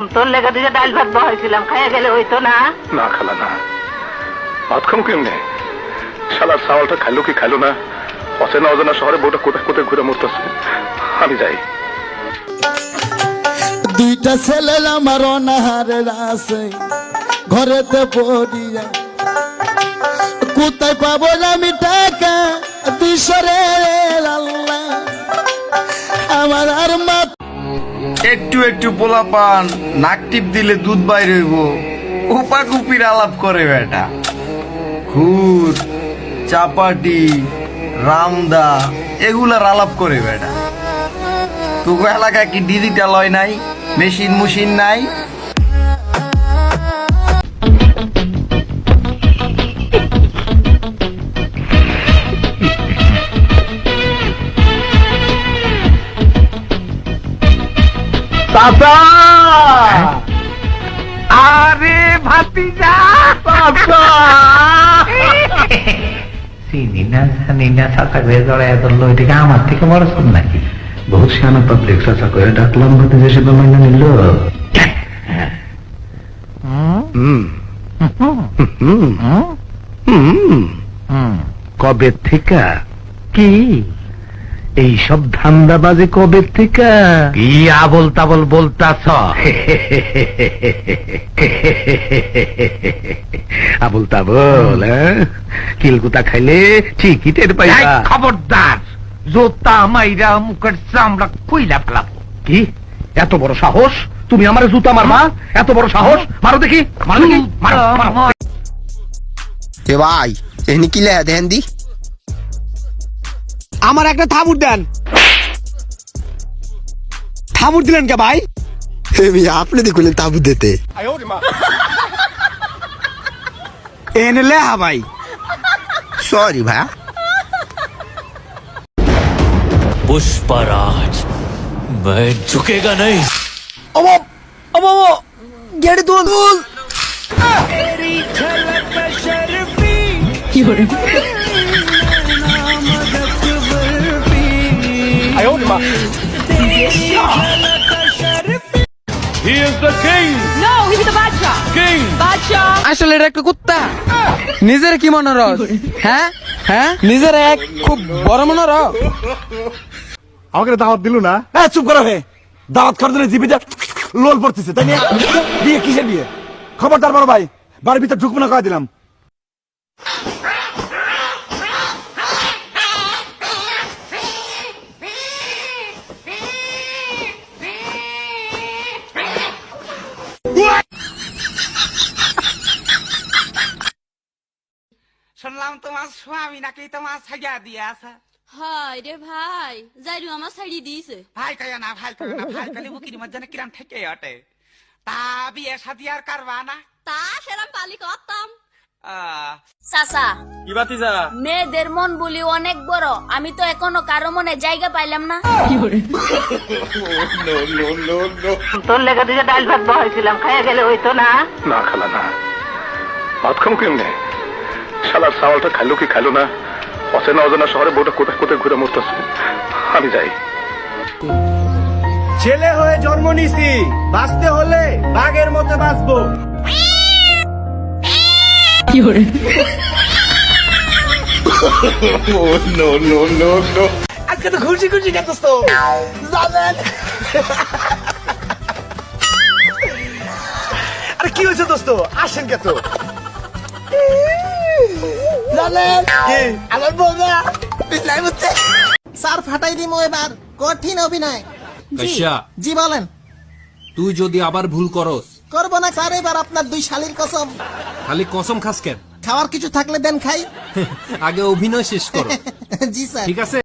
তোর লেগে দুটো ডাল ভাত বহাইছিলাম খাইয়া গেলে হইতো না? না খালা না। ভাত খামো কেমনে? শালার চাওয়ালটা খাইলো কি খাইলো না? অচেনা অজানা শহরে বউটা কোথায় কোথায় ঘুরে মরতেছে? আমি যাই। দুইটা ছেলে আমার অনাহারের আছে ঘরেতে পড়িয়া। কোথায় পাবো আমি টাকা দুইশরে আল্লাহ। আমার আর মা একটু একটু পোলা পান নাক টিপ দিলে দুধ বাইর হইব। কুপা কুপির আলাপ করে বেটা। খুর চাপাটি, রামদা, এগুলার আলাপ করে বেটা। তোকে এলাকায় কি ডিজিটাল হয় নাই মেশিন মুশিন নাই? আরে ভাতিজা। চিনি না জানি না চাচা করে জড়াই ধরলো এটাকে আমার থেকে বড় সব নাকি? বহুত সিয়ানা পাবলিক চাচা করে ডাকলাম নিল। কবে থেকে? কি? এই সব ধান্দাবাজি কবে থেকে? কি আবল তাবল বলতাছ? আবল তাবল হ্যাঁ? কিলকুতা খাইলে ঠিকই টের পাইবা। খবরদার জোতা মাইরা মুখের চামড়া খুইলা ফেলাবো। কি? এত বড় সাহস? তুমি আমার জুতা মারবা? এত বড় সাহস? মারো দেখি মারো দেখি। মারো। মারো। এ ভাই এখানে কি লেখা দেন দি? আমার একটা থাবুর দেন থাবুর দিলেন কে ভাই আমি আপনি দেখলেন তাবু দিতে এনে লেহা ভাই সরি ভাই पुष्पराज मैं झुकेगा नहीं অবো অবো অবো গেড়ে তুল তুল আসলে এটা একটা কুত্তা। নিজের কি মনোরস? হ্যাঁ? হ্যাঁ? নিজের এক খুব বড় মনোরস। আমাকে দাওয়াত দিল না? হ্যাঁ চুপ করো হে। দাওয়াত খাওয়ার জন্য জিবিতে লোল পড়তেছে তাই না বিয়ে কিসের বিয়ে? খবরদার বড় ভাই বাড়ির ভিতর ঢুকবো না কয়ে দিলাম। শুনলাম তোমার স্বামী নাকি তোমার সাজা দিয়ে আছে? হায় রে ভাই যাইরু আমার শাড়ি দিয়েছে। ভাই কয় না ভাই কয় না ভাই কালি বুকির মধ্যে কিরাম ওঠে। তা বিয়ে শাদি আর করবা না? তা সেরাম পালি করতাম। চাচা কি বাতি যা? মেয়েদের মন বলি অনেক বড় আমি তো এখনও কারও মনে জায়গা পাইলাম না। তোর লেগে দুটো ডাল ভাত বহাইছিলাম খাইয়া গেলে হইতো না। না খালা না। ভাত খামো কেমনে? শালার চাওয়ালটা খাইলো কি খাইলো না? অচেনা অজানা শহরে বউটা কোথায় কোথায় ঘুরে মরতেছে? আমি যাই। ছেলে হয়ে জন্ম নিছি বাঁচতে হলে বাঘের মতো বাঁচবো। আজকে তো খুশি খুশি গেছস তো। জানেন? আরে কি হয়েছে দোস্ত? আসেন কে তো? স্যার ফাটাই এবার। কঠিন অভিনয়। আচ্ছা। জি বলেন। তুই যদি আবার ভুল করস। করব না স্যার এবার আপনার দুই শালির কসম। খালি কসম খাস কেন? খাওয়ার কিছু থাকলে দেন খাই। আগে অভিনয় শেষ করো। জি স্যার। ঠিক আছে?